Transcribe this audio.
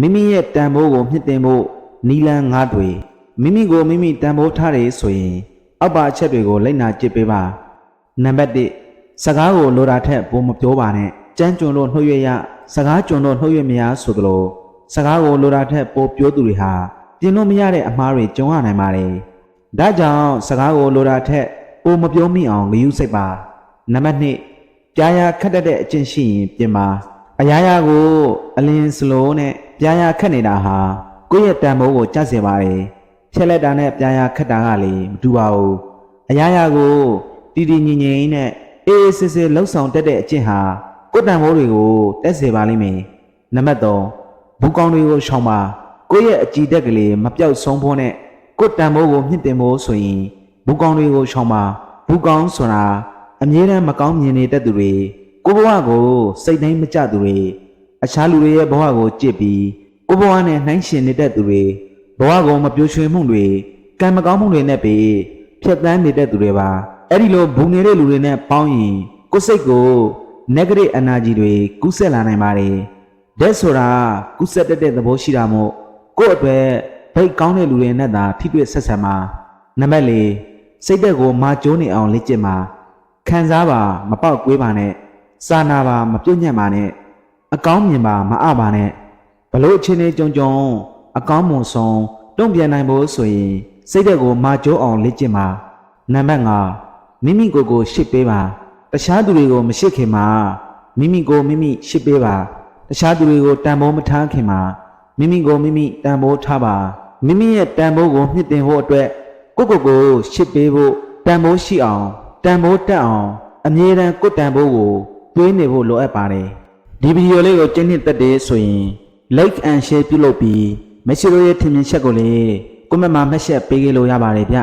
မိမိရဲ့တန်ဖိုးကိုမြင့်တင်ဖို့နီလန်းငါးတွေမိမိကိုမိမိတန်ဖိုးထားတယ်ဆိုရင်အောက်ပါအချက်တွေကိုလိုက်နာကြည့်ပေးပါနံပါတ်1စကားကိုလိုတာထက်ပိုမပြောပါနဲ့ကြမ်းကြုံလို့နှုတ်ရရစကားကြုံလို့နှုတ်ရမရဆိုသလိုစကားကိုလိုတာထက်ပိုပြောသူတွေဟာပြင်လို့မရတဲ့အမှားတွေကြုံရနိုင်ပါတယ်ဒါကြောင့်စကားကိုလိုတာထက်ပိုမပြောမိအောင်ဂရုစိတ်ပါနံပါတ်2ကြားရခက်တတ်တဲ့အကျင့်ရှိရင်ပြင်ပါ အရာရာကိုအလင်းစလိုနဲ့ပြားရခက်နေတာဟာကိုယ့်ရဲ့တန်ဖိုးကိုကြက်စေပါတယ်ဖြက်လက်တာနဲ့ပြားရခက်တာကလေမတူပါဘူးအရာရာကိုတီတီငင်ငင်နဲ့အေးအေးဆေးဆေးလှုပ်ဆောင်တတ်တဲ့အကျင့်ဟာကိုယ့်တန်ဖိုးတွေကိုတက်စေပါလိမ့်မယ်နံပါတ်3ဘူကောင်းတွေကိုရှောင်ပါကိုယ့်ရဲ့အကြည်တက်ကလေးမပြောက်ဆုံးဖို့နဲ့ကိုယ့်တန်ဖိုးကိုမြင့်တင်ဖို့ဆိုရင်ဘူကောင်းတွေကိုရှောင်ပါဘူကောင်းဆိုတာအမြဲတမ်းမကောင်းမြင်နေတတ်သူတွေ ကိုယ့်ဘဝကိုစိတ်တိုင်းမကြသူတွေအခြားလူတွေရဲ့ဘဝကိုကြစ်ပြီးကိုယ့်ဘဝနဲ့နှိုင်းယှဉ်နေတတ်သူတွေဘဝကိုမပြိုရွှင်မှုတွေကံမကောင်းမှုတွေနဲ့ပဲဖြတ်သန်းနေတတ်သူတွေပါအဲ့ဒီလိုဘူနေတဲ့လူတွေနဲ့ပေါင်းရင်ကိုယ်စိတ်ကို negative energy တွေကူးဆက်လာနိုင်ပါတယ်ဒက်ဆိုတာကူးဆက်တတ်တဲ့သဘောရှိတာမို့ကိုယ့်အတွက်ဘိတ်ကောင်းတဲ့လူတွေနဲ့သာထိတွေ့ဆက်ဆံပါနံပါတ်၄စိတ်သက်ကိုမာကျိုးနေအောင်လေ့ကျင့်ပါခံစားပါမပေါက်ကွေးပါနဲ့ စာနာပါမပြုတ်ညံ့ပါနဲ့အကောင်းမြင်ပါမအပါနဲ့ဘလို့အချင်းလေးကြုံကြုံအကောင်းမွန်ဆုံးတုံ့ပြန်နိုင်ဖို့ဆိုရင်စိတ်သက်ကိုမာကျိုးအောင်လေ့ကျင့်ပါနံပါတ်5မိမိကိုယ်ကိုရှစ်ပေးပါတခြားသူတွေကိုမရှစ်ခင်မှာမိမိကိုမိမိရှစ်ပေးပါတခြားသူတွေကိုတန်ဖိုးမထားခင်မှာမိမိကိုမိမိတန်ဖိုးထားပါမိမိရဲ့တန်ဖိုးကိုမြင့်တင်ဖို့အတွက်ကိုယ့်ကိုယ်ကိုရှစ်ပေးဖို့တန်ဖိုးရှိအောင်တန်ဖိုးတက်အောင်အမြဲတမ်းကိုယ့်တန်ဖိုးကို တွေးနေဖို့လိုအပ်ပါတယ်ဒီဗီဒီယိုလေးကိုကျင်းနှစ်သက်တယ်ဆိုရင် like and share ပြုလုပ်ပြီးမရှိတော့ရဲ့ထင်မြင်ချက်ကိုလည်းကွန်မန့်မှာမှတ်ချက်ပေးခဲ့လို့ရပါတယ်ဗျ